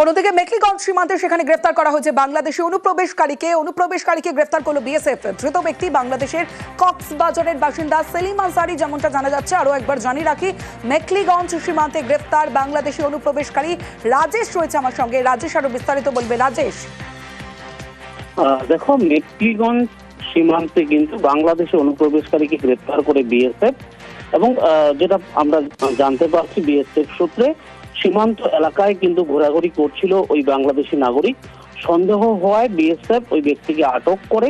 অন্যদিকে মেকলিগঞ্জ সীমান্তে সেখানে গ্রেফতার করা হয়েছে বাংলাদেশে অনুপ্রবেশকারীকে। অনুপ্রবেশকারীকে গ্রেফতার করল বিএসএফ। ধৃত ব্যক্তি বাংলাদেশের কক্সবাজারের বাসিন্দা সেলিম আনসারি, যেমনটা জানা যাচ্ছে। আরও একবার জানিয়ে রাখি, মেকলিগঞ্জ সীমান্তে গ্রেফতার বাংলাদেশি অনুপ্রবেশকারী রাজেশ রয়েছে আমার সঙ্গে। রাজেশ, আরও বিস্তারিত বলবে। রাজেশ। দেখো মেট্রিগঞ্জ সীমান্তে কিন্তু বাংলাদেশে অনুপ্রবেশকারীকে গ্রেপ্তার করে বিএসএফ এবং যেটা আমরা জানতে পারছি বিএসএফ সূত্রে সীমান্ত এলাকায় কিন্তু ঘোরাঘুরি করছিল ওই বাংলাদেশি নাগরিক। সন্দেহ হওয়ায় বিএসএফ ওই ব্যক্তিকে আটক করে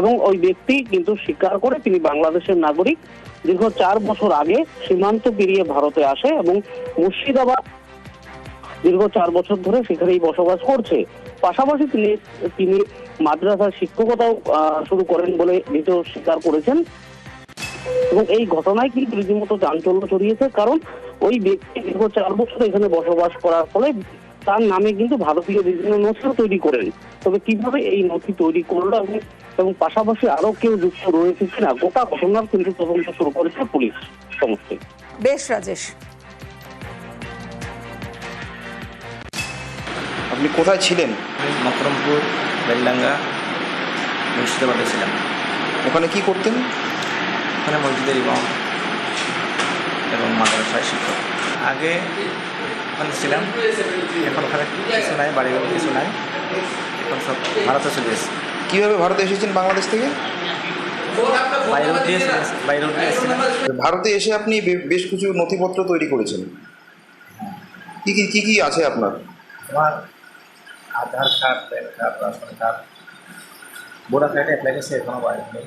এবং ওই ব্যক্তি কিন্তু স্বীকার করে তিনি বাংলাদেশের নাগরিক। দীর্ঘ চার বছর আগে সীমান্ত পেরিয়ে ভারতে আসে এবং মুর্শিদাবাদ দীর্ঘ চার বছর ধরে সেখানেই বসবাস করছে। পাশাপাশি তিনি তিনি মাদ্রাসার শিক্ষকতাও শুরু করেন বলে নিজেও স্বীকার করেছেন। এবং এই ঘটনায় কিন্তু রীতিমতো চাঞ্চল্য ছড়িয়েছে কারণ ওই ব্যক্তি দীর্ঘ চার বছর এখানে বসবাস করার ফলে তার নামে কিন্তু ভারতীয় বিভিন্ন নথিও তৈরি করেন। তবে কীভাবে এই নথি তৈরি করল এবং পাশাপাশি আরও কেউ যুক্ত রয়েছে কিনা গোটা ঘটনার কিন্তু তদন্ত শুরু করেছে পুলিশ সমস্ত বেশ রাজেশ। আপনি কোথায় ছিলেন? মকরমপুর বেলডাঙ্গা মুর্শিদাবাদে ছিলাম ওখানে কি করতেন? ওখানে মসজিদের ইমাম এবং মাদ্রাসায় শিক্ষক। আগে ওখানে ছিলাম এখন ওখানে কিছু নাই বাড়ি ঘর কিছু নাই এখন সব ভারতে চলে এসেছি। কীভাবে ভারতে এসেছেন বাংলাদেশ থেকে? ভারতে এসে আপনি বেশ কিছু নথিপত্র তৈরি করেছেন। কি কি কি কি আছে আপনার? আমার Aadhaar card PAN card ration card voter কার্ডে অ্যাপ্লাই করছে এখনও বাইরে নেই।